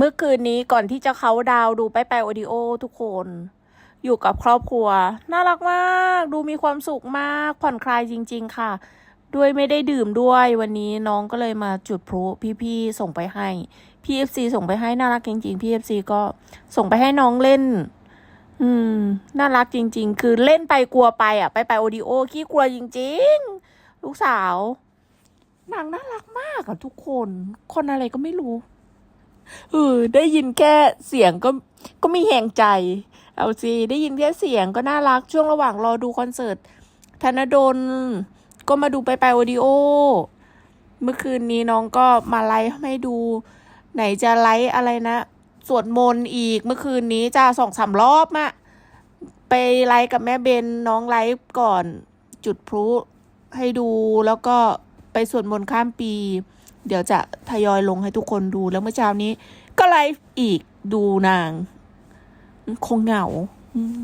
เมื่อคืนนี้ก่อนที่จะเขาดาวดูไปไปโอดิโอทุกคน อยู่กับครอบครัว น่ารักมาก ดูมีความสุขมาก ผ่อนคลายจริง ๆ ค่ะ ด้วยไม่ได้ดื่มด้วยวันนี้น้องก็เลยมาจุดพลุพี่ๆส่งไปให้พี่เอฟซีส่งไปให้น่ารักจริงๆพี่เอฟซีก็ส่งไปให้น้องเล่น อืม น่ารักจริง ๆ คือเล่นไปกลัวไปอะ ไปไปโอดิโอขี้กลัวจริง ๆ ลูกสาวนางน่ารักมากอะทุกคน คนอะไรก็ไม่รู้ เออได้ยินแค่เสียงก็ก็มีแหงใจ เอาสิได้ยินแค่เสียงก็น่ารักช่วงระหว่างรอดูคอนเสิร์ตธนดลก็มาดูไปไปโอดิโอ เมื่อคืนนี้น้องก็มาไลฟ์ให้ดู ไหนจะไลฟ์อะไรนะสวดมนต์อีกเมื่อคืนนี้จะสองสามรอบอะไปไลฟ์กับแม่เบนน้องไลฟ์ก่อนจุดพลุให้ดูแล้วก็ไปสวดมนต์ข้ามปี เดี๋ยวจะทยอยลงให้ทุกคนดูแล้วเมื่อเช้านี้ ก็ไลฟ์อีกดูนาง คงเหงาอืม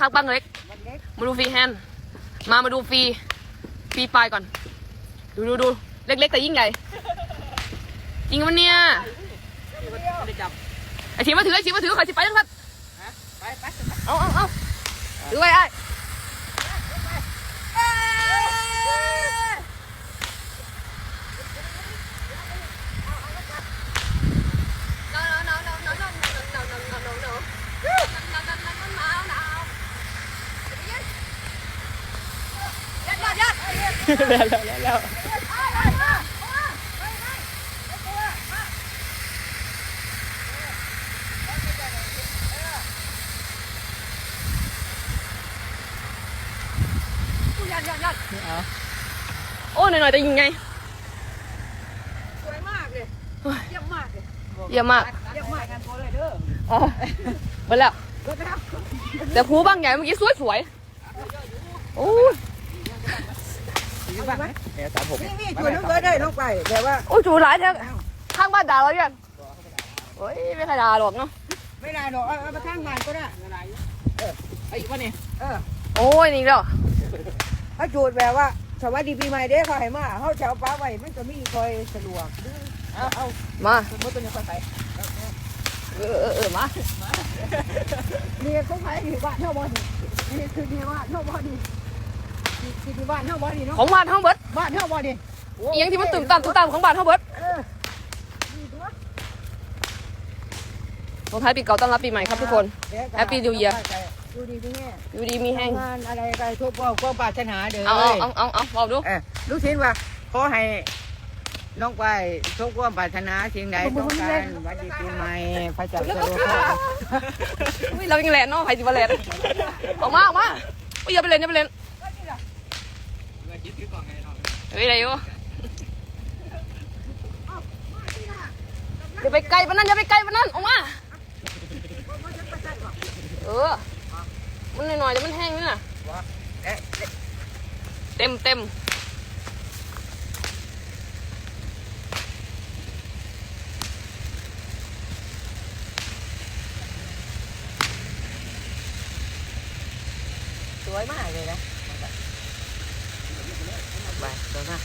ครับบ้างเล็ก มาดูฟรีแฮนด์มามาดูฟรีฟรีไฟล์ก่อน ดูดูดูเล็ก ๆ แต่ยิ่งใหญ่จริงมันเนี่ยไอทีมาถือไอทีมาถือขอสิไปทั้งครับเอาเอาเอาถือไว้ไอ้ ยัดยัดยัดโอ้หน่อยๆแต่ยิงไงสวยมากเลยเยี่ยมมากเลยเยี่ยมมากเยี่ยมมากงานโพเลยเด้ออ๋อหมดแล้วแต่ภูบางใหญ่เมื่อกี้สวยสวยๆโอ้ ยนี่นี่ชวนน้องเบิร์ดได้น้องไปแต่ว่าโอ้ยจูหลายแท้ข้างบ้านด่าเรายังโอ้ยไม่ใครด่าหรอกเนาะไม่ได้หรอกเอาเอามาทางงานก็ได้ไอ้วะเนี่ยเออโอ้ยนี่แล้วเขาจูดแบบว่าสวัสดีปีใหม่เด้อเขาให้มาเขาเช้าป้าไว้มันจะมีคอยสะดวกเอาเอามาสมมติเป็นยังไงไปเออเออเออมานี่เขาขายอยู่บ้านเท่าบ่นี่นี่คือนี่บ้านเท่าบ่นี่ นี่คือบ้านเท่าบ่นี่เนาะของบ้านทั้งเบิดบ้านเท่าบ่นี่เอียงที่มันตื่นตามตื่นตามของบ้านทั้งเบิดเออนี่ตัวลงท้ายปีเก่าต้อนรับปีใหม่ครับทุกคน Happy New Year ดูดีพี่แม่อยู่ดีมีแห้งงานอะไรกันทุกความความปรารถนาเด้อเอาเอาเอาเอาเอาบอกดูเออลูกชิ้นว่าขอให้น้องไปทุกความปรารถนาสิ่งใดต้องการวันดีปีใหม่พระเจ้าจะรู้ค่ะอุ้ยเรายังแลนเนาะใครสิมาแลนออกมาออกมาอุ้ยอย่าไปเล่นอย่าไปเล่น เฮ้ยอะไรอยู่อย่าไปไกลปานนั้นอย่าไปไกลปนั้นออกมา เออ มันหน่อยๆเดี๋ยวมันแห้งนี่น่ะเต็มเต็มสวยมากเลยนะ ไปสวยมาก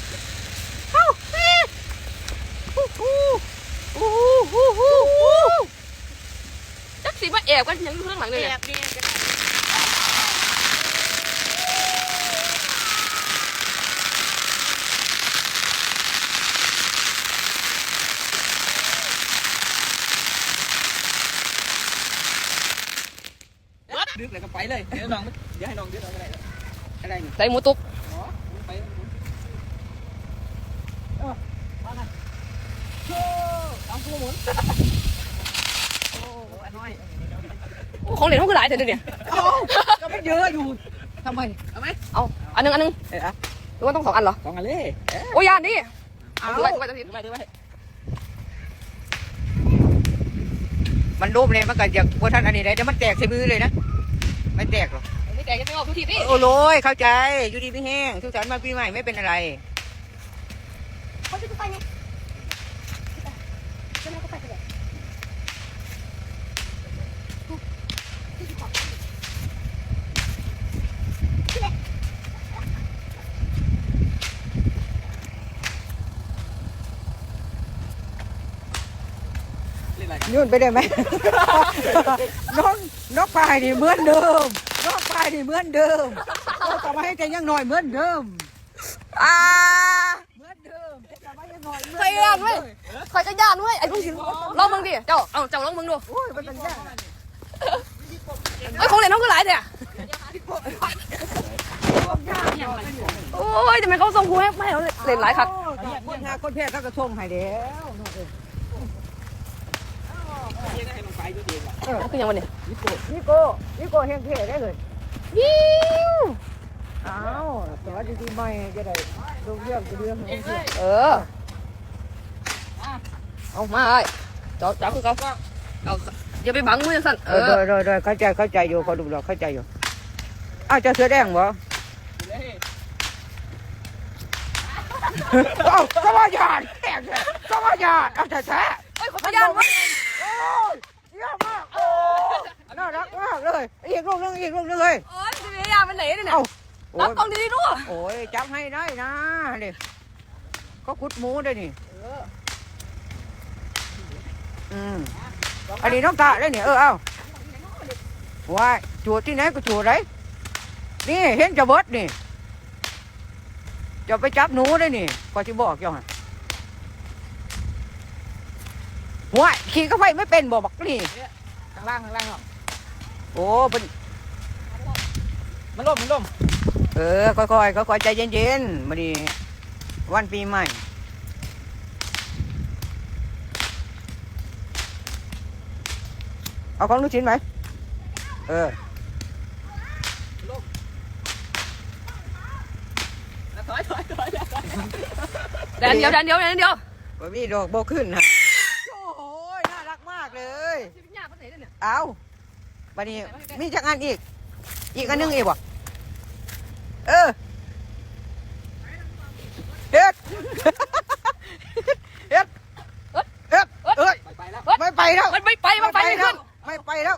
จักสิมาแอบกันยังอยู่ข้างหลังเล ของเหลวเขาคือหลายแต่เดี๋ยวนี้ก็ไม่เยอะอยู่ทำไมเอาไหมเอาอันหนึงอันหนึงเออเอาหรือว่าต้องสองอันเหรอสองอันเลยเอ๊ะโอ้ยยานดิเอาถือไว้ถือไว้ถือถือไว้ไปถือไปมันรูปเลยมันก็จะว่าท่านอันนี้ได้เดี๋ยวมันแตกใส่มือเลยนะไม่แตกหรอกไม่แตกยังไม่ออกทุกทีดิโอ้โลยเข้าใจอยู่ดีไม่แห้งทุกสารมาปีใหม่ไม่เป็นอะไรเขาจะไปไง เล่นอะไรกัน ยุ่นไปได้ไหม น้องน้องปลายนี่เหมือนเดิมน้องปลายนี่เหมือนเดิมก็กลับมาให้ใจยังหน่อยเหมือนเดิมอ่าเหมือนเดิมกลับมาให้หน่อยเหมือนใครยานเว้ยใครก็ยานเว้ยไอ้พวกสิลองมึงดิเจ้าเอาเจ้าลองมึงดูโอ้ยมันเป็นยากไอ้ยของเล่นเขาคือหลายเนี่ยโอ้ยทำไมเขาส่งกูให้ไม่ให้เราเล่นหลายครับคนหาคนแพ้เขาก็ส่งให้แล้วน้องเอ้ย เย็นให้ลงไปด้วย เองว่ะมันคือยังวันนี้นิโก้นิโก้นิโก้แห้งเท่ได้เลยวิวอ้าวสวัสดีปีใหม่จะได้ดูเรื่องจะเรื่องของเรื่องเออเอามาไอ้เจ้าเจ้าคือเขาเอาอย่าไปบังมือจังสั่นเอเอออโดยโดยโดยเข้าใจเข้าใจอยู่เขาดูเราเข้าใจอยู่อ้าวเจะเสื้อแดงบ่เฮ้ยเอ้าก็ว่าหยาดแดงเลยก็ว่าหยาดเอาแต่แท้เฮ้ยขอพยานเว้ยโอ้ยเยี่ยมมากโอ้ย น่ารักมากเลย อีกลูกนึงอีกลูกนึงเลยโอ้ยจะพยานไปไหนเนี่ยเอ้าโอ้รับยกล้องดีๆด้วยโอ้ยจับให้ได้นะนี่ก็ขุดหมูได้นี่อืมอันนี้น้องตาได้นี่เออเอาว้ายจูดที่ไหนก็จูดไรนี่เห็นจะเบิดนี่จะไปจับหนูได้นี่ก็จะบอกเจ้าหั่นว้ายขี่ก็ไฟไม่เป็นบอกบักนี่ข้างล่างข้างล่างเนาะ โอ้เป็นมันล่มมันล่มเออค่อยๆค่อยๆใจเย็นๆมาดีวันปีใหม่เอาของลูกชิ้นไหมเออถอยถอยถอยแดนเดียวแดนเดียวแดนเดียวบมีดอกโบขึ้นนะโอ้โหน่ารักมากเลยจะพยานไปไหนเนี่ยเอา บัดนี้มีจักอันอีก อีกอันหนึงอีกบ่เออเฮ็ดเฮ็ดเฮ็ดเอ้ยไปไปแล้ว ไม่ไปแล้ว มันไม่ไปมันไปไม่ขึ้น ไม่ไปแล้ว